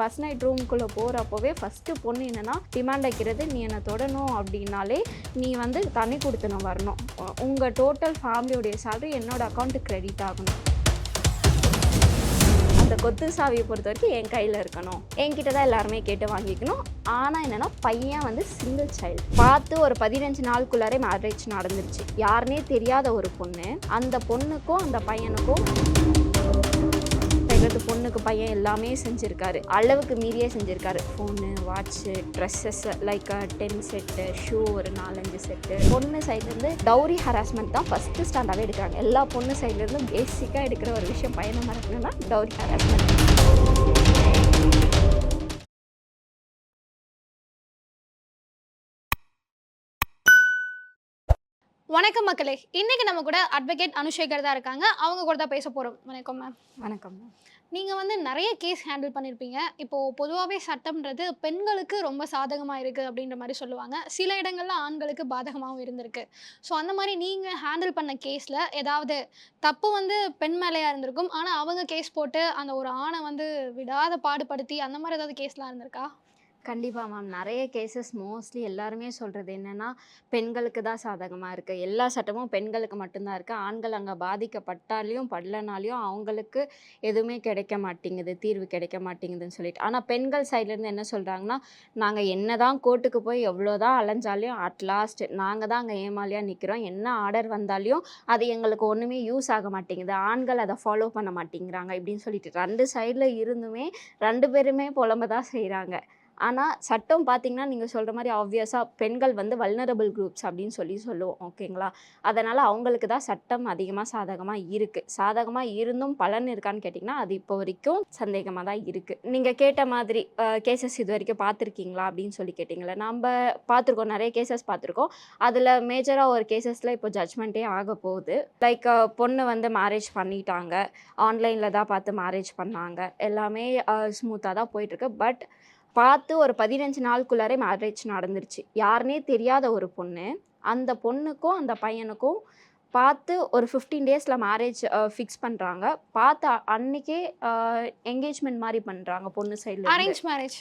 First night ரூம்குள்ளே போகிறப்போவே first பொண்ணு என்னென்னா டிமாண்ட் வைக்கிறது நீ என்னை தொடணும் அப்படின்னாலே நீ வந்து தண்ணி கொடுத்துணும் வரணும். உங்கள் டோட்டல் ஃபேமிலியோடைய சேலரி என்னோட அக்கௌண்ட்டுக்கு கிரெடிட் ஆகணும். அந்த கொத்து சாவியை பொறுத்த வரைக்கும் என் கையில் இருக்கணும். என்கிட்ட தான் எல்லாருமே கேட்டு வாங்கிக்கணும். ஆனால் என்னென்னா பையன் வந்து சிங்கிள் சைல்டு பார்த்து ஒரு பதினஞ்சு நாளுக்குள்ளாரே மேரேஜ் நடந்துருச்சு. யாருனே தெரியாத ஒரு பொண்ணு. அந்த பொண்ணுக்கும் அந்த பையனுக்கும் எங்களுக்கு பொண்ணுக்கு பையன் எல்லாமே செஞ்சுருக்காரு. அளவுக்கு மீறியே செஞ்சுருக்காரு. Phone watch dresses like ten set shoe ஒரு நாலஞ்சு செட்டு பொண்ணு சைட்லேருந்து டவுரி ஹராஸ்மெண்ட் தான் ஃபஸ்ட்டு ஸ்டாண்டாகவே எடுக்கிறாங்க. எல்லா பொண்ணு சைட்லேருந்து பேசிக்காக எடுக்கிற ஒரு விஷயம் பையனை மறக்கணும்னா டவுரி ஹராஸ்மெண்ட் வணக்கம் மக்களே. இன்னைக்கு நம்ம கூட அட்வொகேட் அனுஷேகர் தான் இருக்காங்க. அவங்க கூட தான் பேச போகிறோம் வணக்கம் மேம் வணக்கம் நீங்கள் வந்து நிறைய கேஸ் ஹேண்டில் பண்ணியிருப்பீங்க இப்போது பொதுவாகவே சட்டம்ன்றது பெண்களுக்கு ரொம்ப சாதகமாக இருக்குது அப்படின்ற மாதிரி சொல்லுவாங்க. சில இடங்கள்ல ஆண்களுக்கு பாதகமாகவும் இருந்திருக்கு. ஸோ அந்த மாதிரி நீங்கள் ஹேண்டில் பண்ண கேஸில் ஏதாவது தப்பு வந்து பெண் மேலேயா இருந்திருக்கும். ஆனால் அவங்க கேஸ் போட்டு அந்த ஒரு ஆணை வந்து விடாத பாடுபடுத்தி அந்த மாதிரி ஏதாவது கேஸ்லாம் இருந்திருக்கா? கண்டிப்பாக மேம் நிறைய கேசஸ் மோஸ்ட்லி எல்லாருமே சொல்கிறது என்னென்னா பெண்களுக்கு தான் சாதகமாக இருக்குது எல்லா சட்டமும் பெண்களுக்கு மட்டும்தான் இருக்குது ஆண்கள் அங்கே பாதிக்கப்பட்டாலையும் படலனாலையும் அவங்களுக்கு எதுவுமே கிடைக்க மாட்டேங்குது. தீர்வு கிடைக்க மாட்டேங்குதுன்னு சொல்லிட்டு. ஆனால் பெண்கள் சைட்லேருந்து என்ன சொல்கிறாங்கன்னா நாங்கள் என்ன தான் கோர்ட்டுக்கு போய் எவ்வளோ தான் அலைஞ்சாலையும் அட்லாஸ்ட் நாங்கள் தான் அங்கே ஏமாலியாக நிற்கிறோம் என்ன ஆர்டர் வந்தாலையும் அது எங்களுக்கு ஒன்றுமே யூஸ் ஆக மாட்டேங்குது. ஆண்கள் அதை ஃபாலோ பண்ண மாட்டேங்கிறாங்க இப்படின்னு சொல்லிட்டு. ரெண்டு சைடில் இருந்துமே ரெண்டு பேருமே புலம்ப தான் செய்கிறாங்க ஆனால் சட்டம் பார்த்தீங்கன்னா நீங்கள் சொல்கிற மாதிரி ஆப்வியஸாக பெண்கள் வந்து வல்னரபிள் குரூப்ஸ் அப்படின்னு சொல்லி சொல்லுவோம் ஓகேங்களா அதனால் அவங்களுக்கு தான் சட்டம் அதிகமாக சாதகமாக இருக்குது சாதகமாக இருந்தும் பலன் இருக்கான்னு கேட்டிங்கன்னா அது இப்போ வரைக்கும் சந்தேகமாக தான் இருக்குது நீங்கள் கேட்ட மாதிரி கேசஸ் இது வரைக்கும் பார்த்துருக்கீங்களா அப்படின்னு சொல்லி கேட்டிங்களா நம்ம பார்த்துருக்கோம் நிறைய கேசஸ் பார்த்துருக்கோம் அதில் மேஜராக ஒரு கேசஸில் இப்போ ஜட்ஜ்மெண்ட்டே ஆக போகுது. லைக் பொண்ணு வந்து மேரேஜ் பண்ணிட்டாங்க. ஆன்லைனில் தான் பார்த்து மேரேஜ் பண்ணாங்க. எல்லாமே ஸ்மூத்தாக தான் போயிட்டுருக்கு பட் பார்த்து ஒரு பதினஞ்சு நாளுக்குள்ளாரே மேரேஜ் நடந்துருச்சு. யாருனே தெரியாத ஒரு பொண்ணு. அந்த பொண்ணுக்கும் அந்த பையனுக்கும் பார்த்து ஒரு ஃபிஃப்டீன் டேஸில் மேரேஜ் ஃபிக்ஸ் பண்ணுறாங்க பார்த்து அன்னைக்கே என்கேஜ்மெண்ட் மாதிரி பண்ணுறாங்க பொண்ணு சைடில் arrange marriage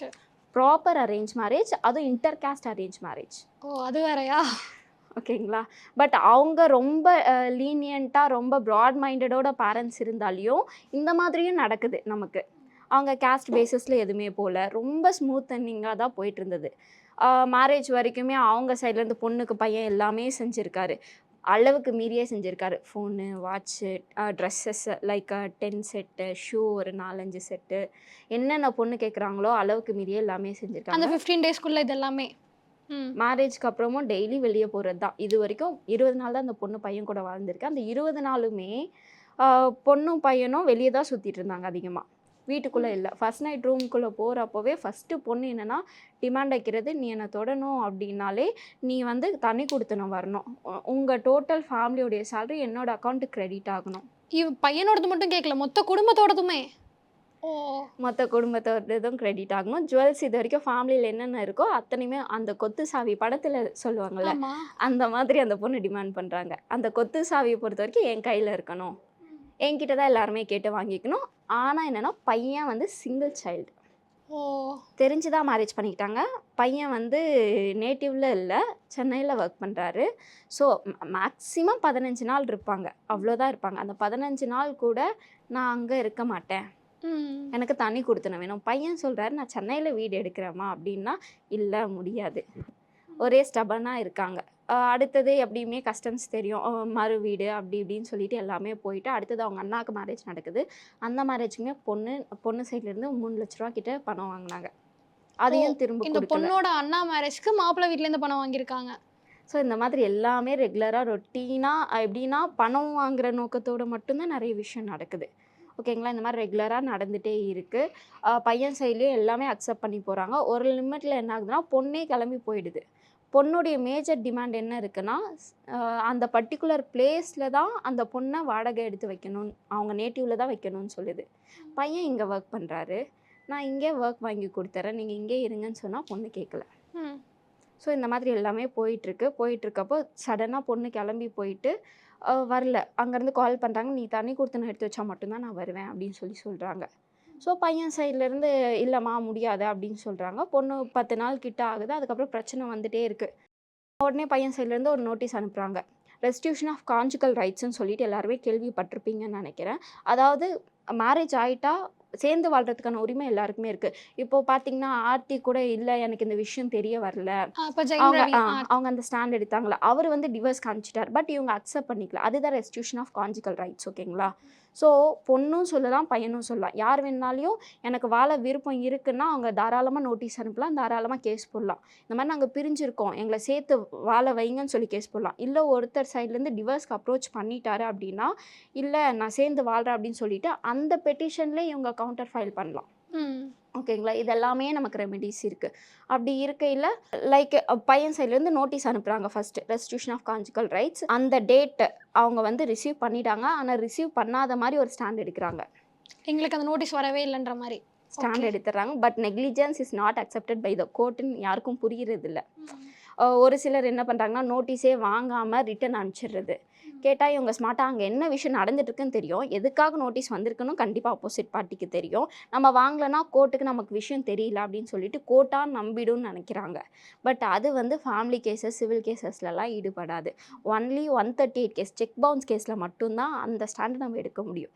proper arrange marriage அதுவும் இன்டர் காஸ்ட் அரேஞ்ச் மேரேஜ் ஓ அது வேறயா? ஓகேங்களா பட் அவங்க ரொம்ப லீனியண்ட்டாக ரொம்ப ப்ராட் மைண்டடோட பேரண்ட்ஸ் இருந்தாலையும் இந்த மாதிரியும் நடக்குது நமக்கு. அவங்க கேஸ்ட் பேசிஸில் எதுவுமே போகல. ரொம்ப ஸ்மூத் ரன்னிங்காக தான் போயிட்டு இருந்தது மேரேஜ் வரைக்குமே அவங்க சைட்லேருந்து பொண்ணுக்கு பையன் எல்லாமே செஞ்சுருக்காரு. அளவுக்கு மீறியே செஞ்சுருக்காரு. Phone watch dresses like ten set shoe ஒரு நாலஞ்சு செட்டு என்னென்ன பொண்ணு கேட்குறாங்களோ அளவுக்கு மீறியே எல்லாமே அந்த செஞ்சுருக்காங்க. ஃபிஃப்டீன் டேஸ்க்குள்ளே இது எல்லாமே ம். மேரேஜ்க்கு அப்புறமும் டெய்லி வெளியே போகிறது தான். இது வரைக்கும் இருபது நாள் தான் அந்த பொண்ணு பையன் கூட வாழ்ந்திருக்கு. அந்த இருபது நாளுமே பொண்ணும் பையனும் வெளியே தான் சுற்றிட்டு இருந்தாங்க அதிகமாக வீட்டுக்குள்ளே இல்லை. ஃபர்ஸ்ட் நைட் ரூம்குள்ளே போகிறப்போவே ஃபஸ்ட்டு பொண்ணு என்னென்னா டிமாண்ட் வைக்கிறது நீ என்னை தொடணும் அப்படின்னாலே நீ வந்து தண்ணி கொடுத்துணும் வரணும். உங்கள் டோட்டல் ஃபேமிலியோடைய சேலரி என்னோட அக்கௌண்ட்டுக்கு கிரெடிட் ஆகணும். இவ் பையனோடது மட்டும் கேட்கல மொத்த குடும்பத்தோடதுமே? மொத்த குடும்பத்தோடதும் கிரெடிட் ஆகணும். ஜுவல்ஸ் இது வரைக்கும் ஃபேமிலியில் என்னென்ன இருக்கோ அத்தனையுமே அந்த கொத்து சாவி படத்தில் சொல்லுவாங்கள்ல அந்த மாதிரி அந்த பொண்ணு டிமாண்ட் பண்ணுறாங்க அந்த கொத்து சாவியை பொறுத்த வரைக்கும் என் கையில் இருக்கணும். என்கிட்ட தான் எல்லாருமே கேட்டு வாங்கிக்கணும். ஆனால் என்னென்னா பையன் வந்து சிங்கிள் சைல்டு ஓ. தெரிஞ்சு தான் மேரேஜ் பண்ணிக்கிட்டாங்க. பையன் வந்து நேட்டிவில் இல்லை சென்னையில் ஒர்க் பண்ணுறாரு ஸோ மேக்ஸிமம் பதினஞ்சு நாள் இருப்பாங்க. அவ்வளோதான் இருப்பாங்க. அந்த பதினஞ்சு நாள் கூட நான் அங்கே இருக்க மாட்டேன். எனக்கு தண்ணி கொடுத்துன வேணும். பையன் சொல்கிறாரு நான் சென்னையில் வீடு எடுக்கிறேம்மா. அப்படின்னா இல்லை முடியாது. ஒரே ஸ்டபனாக இருக்காங்க. அடுத்தது எப்படியுமே கஸ்டம்ஸ் தெரியும். மறு வீடு அப்படி இப்படின்னு சொல்லிட்டு எல்லாமே போயிட்டு அடுத்தது அவங்க அண்ணாக்கு மேரேஜ் நடக்குது. அந்த மேரேஜுக்குமே பொண்ணு பொண்ணு சைட்லேருந்து மூணு லட்ச ரூபா கிட்ட பணம் வாங்கினாங்க. அதையும் திரும்ப இந்த பொண்ணோட அண்ணா மேரேஜ்க்கு மாப்பிள்ளை வீட்ல இருந்து பணம் வாங்கியிருக்காங்க. ஸோ இந்த மாதிரி எல்லாமே ரெகுலராக ரொட்டீனாக எப்படின்னா பணம் வாங்குற நோக்கத்தோடு மட்டும்தான் நிறைய விஷயம் நடக்குது. ஓகேங்களா இந்த மாதிரி ரெகுலராக நடந்துகிட்டே இருக்குது பையன் சைட்லேயும் எல்லாமே அக்செப்ட் பண்ணி போகிறாங்க ஒரு லிமிட்டில் என்ன ஆகுதுன்னா பொண்ணே கிளம்பி போயிடுது. பொண்ணுடைய மேஜர் டிமாண்ட் என்ன இருக்குன்னா அந்த பர்டிகுலர் பிளேஸில் தான் அந்த பொண்ணை வாடகை எடுத்து வைக்கணும் அவங்க நேட்டிவில் தான் வைக்கணும்னு சொல்லுது. பையன் இங்கே ஒர்க் பண்ணுறாரு நான் இங்கே ஒர்க் வாங்கி கொடுத்துறேன். நீங்கள் இங்கே இருங்கன்னு சொன்னால் பொண்ணு கேட்கல ஸோ இந்த மாதிரி எல்லாமே போயிட்டுருக்கு. போயிட்டுருக்கப்போ சடனாக பொண்ணு கிளம்பி போயிட்டு வரல. அங்கேருந்து கால் பண்ணுறாங்க நீ தண்ணி கொடுத்து நான் எடுத்து வச்சா மட்டும்தான் நான் வருவேன் அப்படின்னு சொல்லி சொல்கிறாங்க ஸோ பையன் சைட்லேருந்து இல்லைம்மா முடியாது அப்படின்னு சொல்கிறாங்க பொண்ணு பத்து நாள் கிட்ட ஆகுது. அதுக்கப்புறம் பிரச்சனை வந்துட்டே இருக்குது உடனே பையன் சைட்லேருந்து ஒரு நோட்டீஸ் அனுப்புகிறாங்க ரெஸ்டியூஷன் ஆஃப் கான்ஜுகல் ரைட்ஸ்னு சொல்லிட்டு எல்லாருமே கேள்விப்பட்டிருப்பீங்கன்னு நினைக்கிறேன். அதாவது மேரேஜ் ஆயிட்டா சேர்ந்து வாழ்றதுக்கான உரிமை எல்லாருக்குமே இருக்குது இப்போ பார்த்தீங்கன்னா ஆர்த்தி கூட இல்லை எனக்கு இந்த விஷயம் தெரிய வரல. அவங்க அந்த ஸ்டாண்ட் எடுத்தாங்களா? அவர் வந்து டிவோர்ஸ் காமிச்சிட்டார். பட் இவங்க அக்செப்ட் பண்ணிக்கல. அதுதான் ரெஸ்டியூஷன் ஆஃப் கான்ஜிக்கல் ரைட்ஸ் ஓகேங்களா ஸோ பொண்ணும் சொல்லலாம் பையனும் சொல்லலாம். யார் வேணாலையும் எனக்கு வாழ விருப்பம் இருக்குன்னா அவங்க தாராளமாக நோட்டீஸ் அனுப்பலாம் தாராளமாக கேஸ் போடலாம். இந்த மாதிரி நாங்கள் பிரிஞ்சிருக்கோம். எங்களை சேர்த்து வாழ வைங்கன்னு சொல்லி கேஸ் போடலாம். இல்லை ஒருத்தர் சைட்லேருந்து டிவர்ஸ்க்கு அப்ரோச் பண்ணிட்டாரு அப்படின்னா இல்லை நான் சேர்ந்து வாழ்கிறேன் அப்படின்னு சொல்லிட்டு அந்த பெட்டிஷன்லேயே இவங்க கவுண்டர் ஃபைல் பண்ணலாம். ஓகேங்களா? இது எல்லாமே நமக்கு ரெமெடிஸ் இருக்குது அப்படி இருக்கையில் லைக் பையன் சைட்லேருந்து நோட்டீஸ் அனுப்புகிறாங்க first restitution of conjugal rights அந்த டேட்டை அவங்க வந்து ரிசீவ் பண்ணிட்டாங்க. ஆனால் ரிசீவ் பண்ணாத மாதிரி ஒரு ஸ்டாண்ட் எடுக்கிறாங்க. எங்களுக்கு அந்த நோட்டீஸ் வரவே இல்லைன்ற மாதிரி. Stand Okay. எடுத்துடுறாங்க but negligence is not accepted by the கோர்ட்டுன்னு யாருக்கும் புரியறது இல்ல ஒரு சிலர் என்ன பண்ணுறாங்கன்னா நோட்டீஸே வாங்காமல் ரிட்டன் அனுப்பிச்சிடுறது. கேட்டால் இவங்க ஸ்மார்ட்டாக அங்கே என்ன விஷயம் நடந்துட்டுருக்குன்னு தெரியும். எதுக்காக நோட்டீஸ் வந்திருக்குன்னு கண்டிப்பாக ஆப்போசிட் பார்ட்டிக்கு தெரியும். நம்ம வாங்கலைன்னா கோர்ட்டுக்கு நமக்கு விஷயம் தெரியல அப்படின்னு சொல்லிட்டு கோர்ட்டாக நம்பிடும்னு நினைக்கிறாங்க. பட் அது வந்து ஃபேமிலி கேசஸ் சிவில் கேசஸ்லலாம் ஈடுபடாது. Only one thirty eight case cheque bounce கேஸில் மட்டும்தான் அந்த ஸ்டாண்டர்ட் நம்ம எடுக்க முடியும்.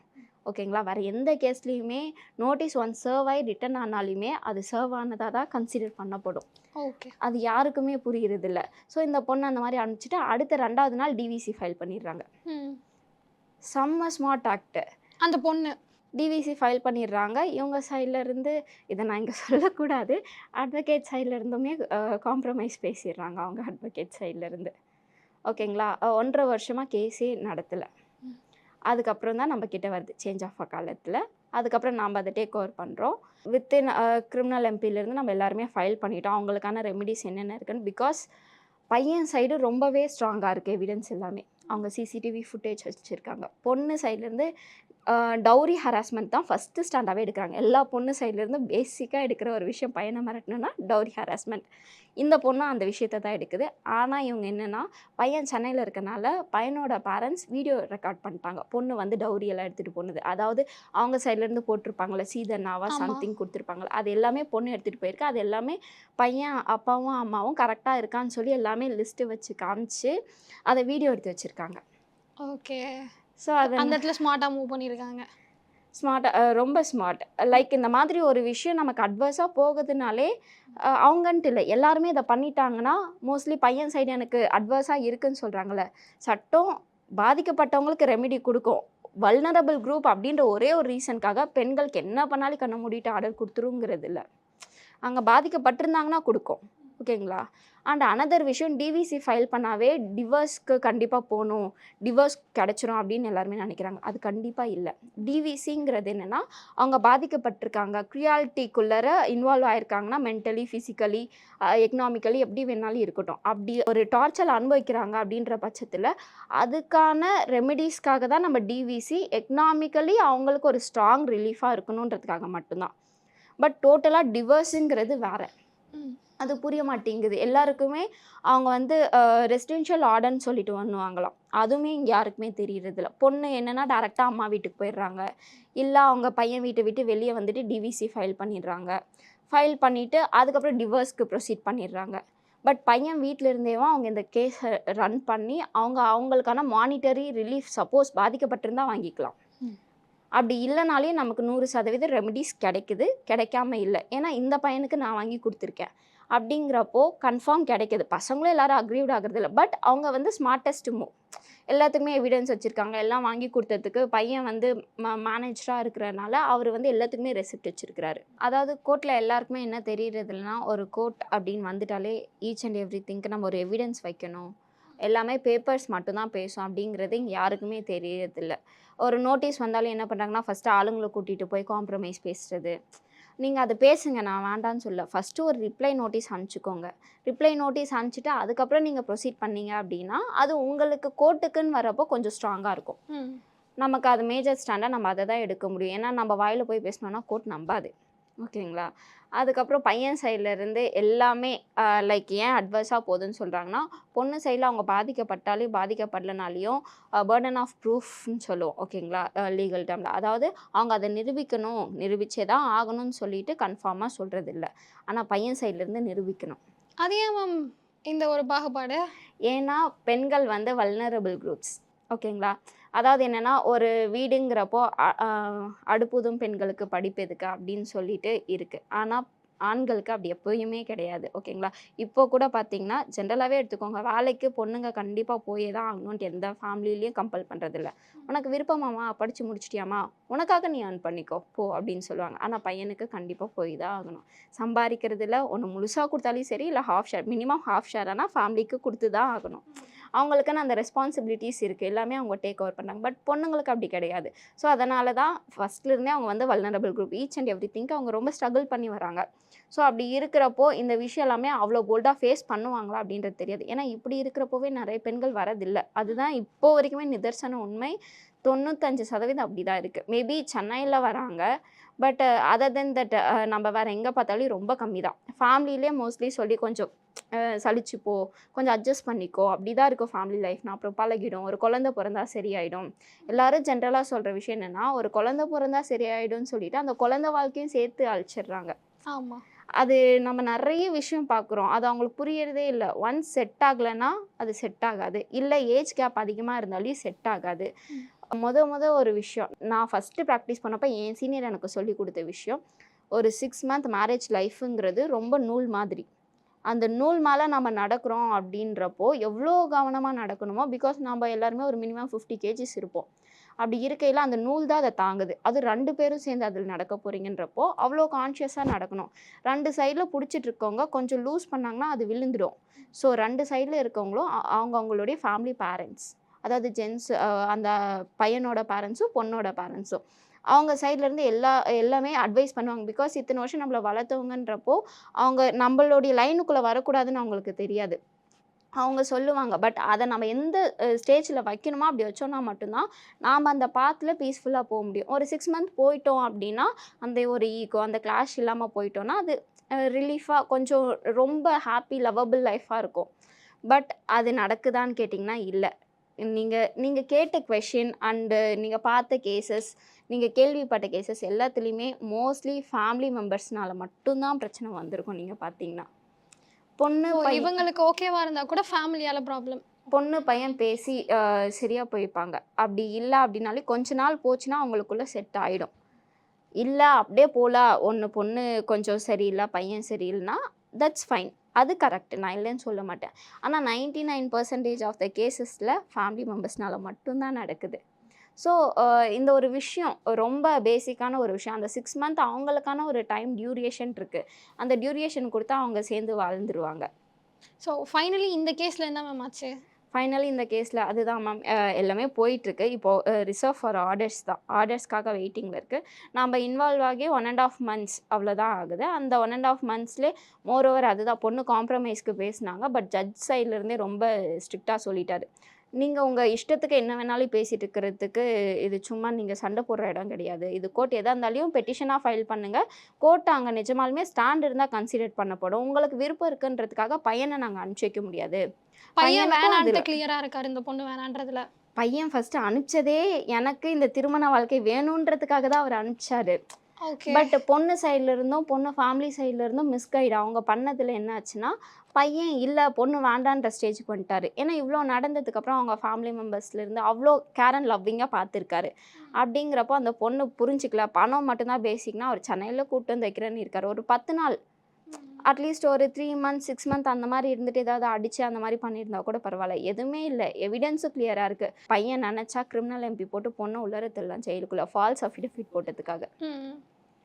ஓகேங்களா? வேறு எந்த கேஸ்லேயுமே நோட்டீஸ் ஒன் சர்வ் ஆகி ரிட்டன் ஆனாலுமே அது சர்வ் ஆனதாக தான் கன்சிடர் பண்ணப்படும். ஓகே. அது யாருக்குமே புரியுறது இல்ல ஸோ இந்த பொண்ணு அந்த மாதிரி அனுப்பிச்சிட்டு அடுத்த ரெண்டாவது நாள் டிவிசி ஃபைல் பண்ணிடுறாங்க. செம்ம ஸ்மார்ட் ஆக்ட் அந்த பொண்ணு. டிவிசி ஃபைல் பண்ணிடுறாங்க. இவங்க சைடில் இருந்து இதை நான் இங்கே சொல்லக்கூடாது. அட்வொகேட் சைடில் இருந்துமே காம்ப்ரமைஸ் பேசிடுறாங்க அவங்க அட்வொகேட் சைடில் இருந்து. ஓகேங்களா? ஒன்றரை வருஷமாக கேஸே நடத்தலை. அதுக்கப்புறம் தான் நம்ம கிட்டே வருது சேஞ்ச் ஆஃப் காலத்தில் அதுக்கப்புறம் நாம் அதை டேக் ஓவர் பண்ணுறோம் வித்தின் கிரிமினல் எம்பிலேருந்து நம்ம எல்லாருமே ஃபைல் பண்ணிட்டோம். அவங்களுக்கான ரெமிடிஸ் என்னென்ன இருக்குன்னு பிகாஸ் பையன் சைடு ரொம்பவே ஸ்ட்ராங்காக இருக்குது எவிடன்ஸ் எல்லாமே. அவங்க சிசிடிவி ஃபுட்டேஜ் வச்சுருக்காங்க. பொண்ணு சைட்லேருந்து டவுரி ஹராஸ்மெண்ட் தான் ஃபஸ்ட்டு ஸ்டாண்டாகவே எடுக்கிறாங்க. எல்லா பொண்ணு சைட்லேருந்து பேசிக்காக எடுக்கிற ஒரு விஷயம் பையனை மிரட்டணும்னா டவுரி ஹராஸ்மெண்ட் இந்த பொண்ணும் அந்த விஷயத்தை தான் எடுக்குது. ஆனால் இவங்க என்னென்னா பையன் சென்னையில் இருக்கனால பையனோட பேரண்ட்ஸ் வீடியோ ரெக்கார்ட் பண்ணிட்டாங்க. பொண்ணு வந்து டவுரி எல்லாம் எடுத்துகிட்டு போனது. அதாவது அவங்க சைட்லேருந்து போட்டிருப்பாங்களே சீதனாவா. சம்திங் கொடுத்துருப்பாங்களே அது எல்லாமே பொண்ணு எடுத்துகிட்டு போயிருக்கு. அது எல்லாமே பையன் அப்பாவும் அம்மாவும் கரெக்டாக இருக்கான்னு சொல்லி எல்லாமே லிஸ்ட்டு வச்சு காமிச்சு அதை வீடியோ எடுத்து வச்சுருக்காங்க. ஓகே. ஸோ அது அந்த இடத்துல ஸ்மார்ட்டாக மூவ் பண்ணியிருக்காங்க ஸ்மார்ட்டாக ரொம்ப ஸ்மார்ட் லைக் இந்த மாதிரி ஒரு விஷயம் நமக்கு அட்வர்ஸாக போகுதுனாலே அவங்கன்ட்டு இல்லை. எல்லாருமே இதை பண்ணிட்டாங்கன்னா மோஸ்ட்லி பையன் சைடு எனக்கு அட்வர்ஸாக இருக்குன்னு சொல்கிறாங்களே சட்டம் பாதிக்கப்பட்டவங்களுக்கு ரெமெடி கொடுக்கும். வல்னரபிள் குரூப் அப்படின்ற ஒரே ஒரு ரீசனுக்காக பெண்களுக்கு என்ன பண்ணாலும் கண்ண மூடிட்டு ஆர்டர் கொடுத்துருங்கிறது இல்லை அங்கே பாதிக்கப்பட்டிருந்தாங்கன்னா கொடுக்கும். ஓகேங்களா? அண்ட் அனதர் விஷயம் டிவிசி ஃபைல் பண்ணாவே டிவோர்ஸ்க்கு கண்டிப்பாக போகணும் டிவோர்ஸ் கிடச்சிரும் அப்படின்னு எல்லாருமே நினைக்கிறாங்க. அது கண்டிப்பாக இல்லை. டிவிசிங்கிறது என்னென்னா அவங்க பாதிக்கப்பட்டிருக்காங்க. க்ரியாலிட்டிக்குள்ளர இன்வால்வ் ஆயிருக்காங்கன்னா மென்டலி ஃபிசிக்கலி எக்கனாமிக்கலி எப்படி வேணாலும் இருக்கட்டும். அப்படி ஒரு டார்ச்சர் அனுபவிக்கிறாங்க அப்படின்ற பட்சத்தில் அதுக்கான ரெமெடிஸ்க்காக தான் நம்ம டிவிசி எக்கனாமிக்கலி அவங்களுக்கு ஒரு ஸ்ட்ராங் ரிலீஃபாக இருக்கணுன்றதுக்காக மட்டும்தான். பட் டோட்டலாக டிவர்ஸுங்கிறது வேறு. அது புரிய மாட்டேங்குது. எல்லாருக்குமே அவங்க வந்து ரெசிடென்ஷியல் ஆர்டர்னு சொல்லிட்டு பண்ணுவாங்களாம். அதுவுமே இங்கே யாருக்குமே தெரியறதில்ல. பொண்ணு என்னென்னா டேரெக்டாக அம்மா வீட்டுக்கு போயிடுறாங்க. இல்லை அவங்க பையன் வீட்டை விட்டு வெளியே வந்துட்டு டிவிசி ஃபைல் பண்ணிடுறாங்க. ஃபைல் பண்ணிவிட்டு அதுக்கப்புறம் டிவோர்ஸ்க்கு ப்ரொசீட் பண்ணிடுறாங்க. பட் பையன் வீட்டில் இருந்தேவும் அவங்க இந்த கேஸை ரன் பண்ணி அவங்க அவங்களுக்கான மானிட்டரி ரிலீஃப் சப்போஸ் பாதிக்கப்பட்டிருந்தா வாங்கிக்கலாம். அப்படி இல்லைனாலே நமக்கு நூறு சதவீதம் ரெமெடிஸ் கிடைக்குது. கிடைக்காம இல்லை. ஏன்னா இந்த பையனுக்கு நான் வாங்கி கொடுத்துருக்கேன். அப்படிங்கிறப்போ கன்ஃபார்ம் கிடைக்கிது. பசங்களும் எல்லாரும் அக்ரீவ்ட் ஆகுறது இல்லை பட் அவங்க வந்து ஸ்மார்ட்டஸ்ட் மூவ் எல்லாத்துக்குமே எவிடன்ஸ் வச்சுருக்காங்க. எல்லாம் வாங்கி கொடுத்ததுக்கு பையன் வந்து ம மேனேஜராக இருக்கிறனால அவர் வந்து எல்லாத்துக்குமே ரெசிப்ட் வச்சுருக்கிறாரு. அதாவது கோர்ட்டில் எல்லாருக்குமே என்ன தெரியறது இல்லைன்னா ஒரு கோர்ட் அப்படின்னு வந்துட்டாலே ஈச் அண்ட் எவ்ரி திங்க்கு நம்ம ஒரு எவிடன்ஸ் வைக்கணும். எல்லாமே பேப்பர்ஸ் மட்டும்தான் பேசும் அப்படிங்கிறது இங்கே யாருக்குமே தெரியறதில்ல. ஒரு நோட்டீஸ் வந்தாலும் என்ன பண்ணுறாங்கன்னா ஃபஸ்ட்டு ஆளுங்களை கூட்டிகிட்டு போய் காம்ப்ரமைஸ் பேசுறது. நீங்கள் அதை பேசுங்க நான் வேண்டான்னு சொல்ல. ஃபஸ்ட்டு ஒரு ரிப்ளை நோட்டீஸ் அனுப்பிச்சிக்கோங்க. ரிப்ளை நோட்டீஸ் அனுப்பிச்சிட்டு அதுக்கப்புறம் நீங்கள் ப்ரொசீட் பண்ணீங்க அப்படின்னா அது உங்களுக்கு கோர்ட்டுக்குன்னு வரப்போ கொஞ்சம் ஸ்ட்ராங்காக இருக்கும். நமக்கு அது மேஜர் ஸ்டாண்டாக நம்ம அதை தான் எடுக்க முடியும். ஏன்னா நம்ம வாயில் போய் பேசினோன்னா கோர்ட் நம்பாது. ஓகேங்களா? அதுக்கப்புறம் பையன் சைடுல இருந்து எல்லாமே லைக் ஏன் அட்வர்ஸாக போகுதுன்னு சொல்கிறாங்கன்னா பொண்ணு சைடில் அவங்க பாதிக்கப்பட்டாலையும் பாதிக்கப்படலனாலையும் பேர்டன் ஆஃப் ப்ரூஃப்னு சொல்லுவோம் ஓகேங்களா? லீகல் டேர்மில் அதாவது அவங்க அதை நிரூபிக்கணும் நிரூபிச்சே தான் ஆகணும்னு சொல்லிட்டு கன்ஃபார்மாக சொல்கிறது இல்லை ஆனால் பையன் சைட்லேருந்து நிரூபிக்கணும். அது ஏன் மேம் இந்த ஒரு பாகுபாடு? ஏன்னா பெண்கள் வந்து வல்னரபிள் குரூப்ஸ் ஓகேங்களா? அதாவது என்னென்னா ஒரு வீடுங்கிறப்போ அடுப்புதும் பெண்களுக்கு படிப்பு எதுக்கு அப்படின்னு சொல்லிட்டு இருக்குது ஆனால் ஆண்களுக்கு அப்படி எப்போயுமே கிடையாது. ஓகேங்களா? இப்போ கூட பார்த்தீங்கன்னா ஜென்ரலாகவே எடுத்துக்கோங்க. வேலைக்கு பொண்ணுங்க கண்டிப்பாக போயே தான் ஆகணும்ன்ட்டு எந்த ஃபேமிலிலையும் கம்பல் பண்ணுறதில்ல உனக்கு விருப்பமாமா படித்து முடிச்சிட்டியாமா உனக்காக நீ ஏர்ன் பண்ணிக்கோ. போ அப்படின்னு சொல்லுவாங்க. ஆனால் பையனுக்கு கண்டிப்பாக போய் தான் ஆகணும். சம்பாதிக்கிறதுல ஒன்று முழுசாக கொடுத்தாலும் சரி இல்லை half share minimum half share ஆனால் ஃபேமிலிக்கு கொடுத்து தான் ஆகணும். அவங்களுக்குன்னு அந்த ரெஸ்பான்சிபிலிட்டிஸ் இருக்குது எல்லாமே அவங்க டேக் ஓவர் பண்ணுறாங்க பட் பொண்ணுங்களுக்கு அப்படி கிடையாது. ஸோ அதனால தான் ஃபஸ்ட்லேருந்தே அவங்க வந்து vulnerable group each and every thing அவங்க ரொம்ப ஸ்ட்ரகிள் பண்ணி வராங்க ஸோ அப்படி இருக்கிறப்போ இந்த விஷயம் எல்லாமே அவ்வளோ போல்டாக ஃபேஸ் பண்ணுவாங்களா அப்படின்றது தெரியாது. ஏன்னா இப்படி இருக்கிறப்போவே நிறைய பெண்கள் வரதில்லை. அதுதான் இப்போ வரைக்குமே நிதர்சன உண்மை. தொண்ணூத்தஞ்சு சதவீதம் அப்படி தான் இருக்குது மேபி சென்னையில் வராங்க. பட் அதர் தென் தட் நம்ம வேறு எங்கே பார்த்தாலும் ரொம்ப கம்மி தான் ஃபேமிலிலே மோஸ்ட்லி சொல்லி கொஞ்சம் அஹ், சலிச்சுப்போ கொஞ்சம் அட்ஜஸ்ட் பண்ணிக்கோ. அப்படி தான் இருக்கும் ஃபேமிலி லைஃப்னா அப்புறம் பழகிடும். ஒரு குழந்தை பிறந்தா சரியாயிடும். எல்லாரும் ஜென்ரலாக சொல்கிற விஷயம் என்னென்னா ஒரு குழந்தை பிறந்தா சரியாயிடும்னு சொல்லிட்டு அந்த குழந்தை வாழ்க்கையும் சேர்த்து அழிச்சிடுறாங்க. ஆமா. அது நம்ம நிறைய விஷயம் பார்க்குறோம். அது அவங்களுக்கு புரியறதே இல்லை. ஒன்ஸ் செட் ஆகலைன்னா அது செட் ஆகாது. இல்லை ஏஜ் கேப் அதிகமாக இருந்தாலும் செட் ஆகாது. முத முத ஒரு விஷயம். நான் ஃபஸ்ட்டு ப்ராக்டிஸ் பண்ணப்போ என் சீனியர் எனக்கு சொல்லி கொடுத்த விஷயம் ஒரு சிக்ஸ் மந்த் மேரேஜ் லைஃப்புங்கிறது ரொம்ப நூல் மாதிரி. அந்த நூல் மேலே நம்ம நடக்கிறோம் அப்படின்றப்போ எவ்வளோ கவனமாக நடக்கணுமோ பிகாஸ் நம்ம எல்லாருமே ஒரு மினிமம் ஃபிஃப்டி கேஜிஸ் இருப்போம். அப்படி இருக்கையில் அந்த நூல் தான் அதை தாங்குது. அது ரெண்டு பேரும் சேர்ந்து அதில் நடக்க போகிறீங்கன்றப்போ அவ்வளோ கான்ஷியஸாக நடக்கணும். ரெண்டு சைடில் பிடிச்சிட்டு இருக்கவங்க கொஞ்சம் லூஸ் பண்ணாங்கன்னா அது விழுந்துடும். ஸோ ரெண்டு சைடில் இருக்கவங்களும் அவங்க அவங்களுடைய ஃபேமிலி பேரண்ட்ஸ் அதாவது ஜென்ஸ் அந்த பையனோட பேரண்ட்ஸும் பொண்ணோட பேரண்ட்ஸும் அவங்க சைட்லேருந்து எல்லா எல்லாமே அட்வைஸ் பண்ணுவாங்க. பிகாஸ் இத்தனை வருஷம் நம்மளை வளர்த்தவங்கன்றப்போ அவங்க நம்மளுடைய லைனுக்குள்ளே வரக்கூடாதுன்னு அவங்களுக்கு தெரியாது. அவங்க சொல்லுவாங்க. பட் அதை நம்ம எந்த ஸ்டேஜில் வைக்கணுமோ அப்படி வச்சோம்னா மட்டும்தான் நாம் அந்த பாத்தில் பீஸ்ஃபுல்லாக போக முடியும். ஒரு சிக்ஸ் மந்த் போயிட்டோம் அப்படின்னா அந்த ஒரு ஈகோ அந்த கிளாஷ் இல்லாமல் போயிட்டோம்னா அது ரிலீஃபாக கொஞ்சம் ரொம்ப ஹாப்பி லவபிள் லைஃபாக இருக்கும். பட் அது நடக்குதான்னு கேட்டிங்கன்னா இல்லை. நீங்கள் நீங்கள் கேட்ட கொஷின் அண்டு நீங்கள் பார்த்த கேசஸ் நீங்கள் கேள்விப்பட்ட கேசஸ் எல்லாத்துலேயுமே மோஸ்ட்லி ஃபேமிலி மெம்பர்ஸ்னால மட்டும்தான் பிரச்சனை வந்திருக்கும் நீங்கள் பார்த்தீங்கன்னா. பொண்ணு இவங்களுக்கு ஓகேவா இருந்தா கூட ஃபேமிலியால ப்ராப்ளம் பொண்ணு பையன் பேசி அஹ், சரியா போயிருப்பாங்க. அப்படி இல்லை அப்படின்னாலே கொஞ்ச நாள் போச்சுன்னா அவங்களுக்குள்ள செட் ஆகிடும் இல்லை அப்படியே போல ஒன்று பொண்ணு கொஞ்சம் சரியில்லை பையன் சரியில்லைனா தட்ஸ் ஃபைன் அது கரெக்ட் நான் இல்லைன்னு சொல்ல மாட்டேன். ஆனால் ninety nine percentage of the கேசஸில் family மெம்பர்ஸ்னால மட்டும்தான் நடக்குது. ஸோ uh, இந்த ஒரு விஷயம் ரொம்ப பேசிக்கான ஒரு விஷயம். அந்த சிக்ஸ் மந்த் அவங்களுக்கான ஒரு டைம் டியூரியேஷன் இருக்குது அந்த டியூரியேஷன் கொடுத்தா அவங்க சேர்ந்து வாழ்ந்துருவாங்க. ஸோ ஃபைனலி இந்த கேஸில் என்ன மேம் ஆச்சு? ஃபைனலி இந்த கேஸில் அதுதான் மேம் எல்லாமே போயிட்டுருக்கு. இப்போது ரிசர்வ் ஃபார் ஆர்டர்ஸ் தான். ஆர்டர்ஸ்க்காக வெயிட்டிங்கில் இருக்குது நம்ம இன்வால்வ் ஆகி ஒன் அண்ட் ஆஃப் மந்த்ஸ் அவ்வளோதான் ஆகுது. அந்த ஒன் அண்ட் ஆஃப் மந்த்ஸ்லேயே மோரோவர் அதுதான் பொண்ணு காம்ப்ரமைஸ்க்கு பேசினாங்க. பட் ஜட்ஜ் சைட்லேருந்தே ரொம்ப ஸ்ட்ரிக்டாக சொல்லிட்டாரு. நீங்கள் உங்கள் இஷ்டத்துக்கு என்ன வேணாலும் பேசிட்டு இருக்கிறதுக்கு இது சும்மா நீங்கள் சண்டை போடுற இடம் கிடையாது. இது கோர்ட் எதாக இருந்தாலும் பெட்டிஷனாக ஃபைல் பண்ணுங்கள் கோர்ட் அங்கே நிஜமாலுமே ஸ்டாண்ட் இருந்தால் கன்சிடர் பண்ணப்படும். உங்களுக்கு விருப்பம் இருக்குன்றதுக்காக பையனை நாங்கள் அனுப்பிச்சி வைக்க முடியாது. பையன் வேணான்ட்டு அதுல- கிளியரா இருக்காரு இந்த பொண்ணு வேணான்றதுல. பையன் ஃபர்ஸ்ட் அனுப்பிச்சதே எனக்கு இந்த திருமண வாழ்க்கை வேணுன்றதுக்காக தான் அவர் அனுப்பிச்சாரு. பட் பொண்ணு சைடுல இருந்தும் பொண்ணு ஃபேமிலி சைடுல இருந்தும் மிஸ்கைடு அவங்க பண்ணதுல என்ன ஆச்சுன்னா பையன் இல்லை பொண்ணு வேண்டான்ற ஸ்டேஜுக்கு வந்துட்டாரு. ஏன்னா இவ்வளோ நடந்ததுக்கு அப்புறம் அவங்க ஃபேமிலி மெம்பர்ஸ்ல இருந்து அவ்வளோ கேர் அண்ட் லவ்விங்காக பார்த்துருக்காரு அப்படிங்கிறப்போ அந்த பொண்ணு புரிஞ்சுக்கல. பணம் மட்டும்தான் பேசிக்னா அவர் சென்னையில் கூட்டு வந்து வைக்கிறேன்னு இருக்காரு. ஒரு பத்து நாள். அட்லீஸ்ட் ஒரு த்ரீ மந்த்ஸ் சிக்ஸ் மந்த் அந்த மாதிரி இருந்துட்டு ஏதாவது அடிச்சு அந்த மாதிரி பண்ணியிருந்தா கூட பரவாயில்ல. எதுவுமே இல்லை. எவிடன்ஸும் கிளியராக இருக்கு. பையன் நினச்சா கிரிமினல் எம்பி போட்டு பொண்ணை உள்ளரத்திடலாம் ஜெயிலுக்குள்ள. ஃபால்ஸ் அஃபிடவிட் போட்டதுக்காக. ம்.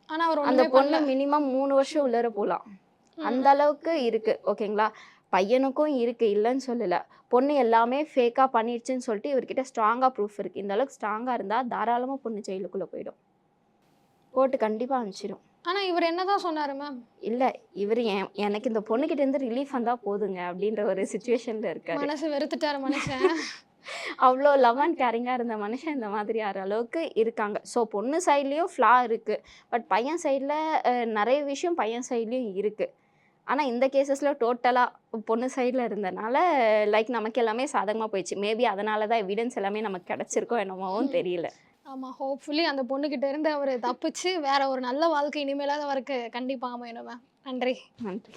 ஆனா அவர் அந்த பொண்ணு மினிமம் மூணு வருஷம் உள்ளர போகலாம். அந்த அளவுக்கு இருக்கு ஓகேங்களா? பையனுக்கும் இருக்கு இல்லைன்னு சொல்லல. பொண்ணு எல்லாமே ஃபேக்காக பண்ணிடுச்சுன்னு சொல்லிட்டு இவர்கிட்ட ஸ்ட்ராங்காக ப்ரூஃப் இருக்கு. இந்த அளவுக்கு ஸ்ட்ராங்காக இருந்தால் தாராளமாக பொண்ணு ஜெயிலுக்குள்ளே போயிடும். கோர்ட்டு கண்டிப்பாக அனுப்பிச்சிடும் ஆனா இவர் என்னதான் சொன்னாரு மேம் இல்லை இவர் என் எனக்கு இந்த பொண்ணுகிட்ட இருந்து ரிலீஃப் வந்தால் போதுங்க அப்படின்ற ஒரு சுச்சுவேஷனில் இருக்காரு. மனசு வெறுத்துட்டாரு மனுஷன். அவ்வளோ லவ் அண்ட் கேரிங்காக இருந்த மனுஷன் இந்த மாதிரி ஆகிற அளவுக்கு இருக்காங்க. ஸோ பொண்ணு சைட்லேயும் ஃப்ளா இருக்குது பட் பையன் சைடில் நிறைய விஷயம் பையன் சைட்லேயும் இருக்குது ஆனால் இந்த கேசஸில் டோட்டலாக பொண்ணு சைடில் இருந்தனால லைக் நமக்கு எல்லாமே சாதகமாக போயிடுச்சு. மேபி அதனால தான் எவிடன்ஸ் எல்லாமே நமக்கு கிடச்சிருக்கோ என்னமோவும் தெரியல. ஆமா ஹோப்ஃபுல்லி அந்த பொண்ணுகிட்ட இருந்து அவர் தப்பிச்சு வேற ஒரு நல்ல வாழ்க்கை இனிமேலாவது அவருக்கு கண்டிப்பா அமையணும் மேம் நன்றி. நன்றி.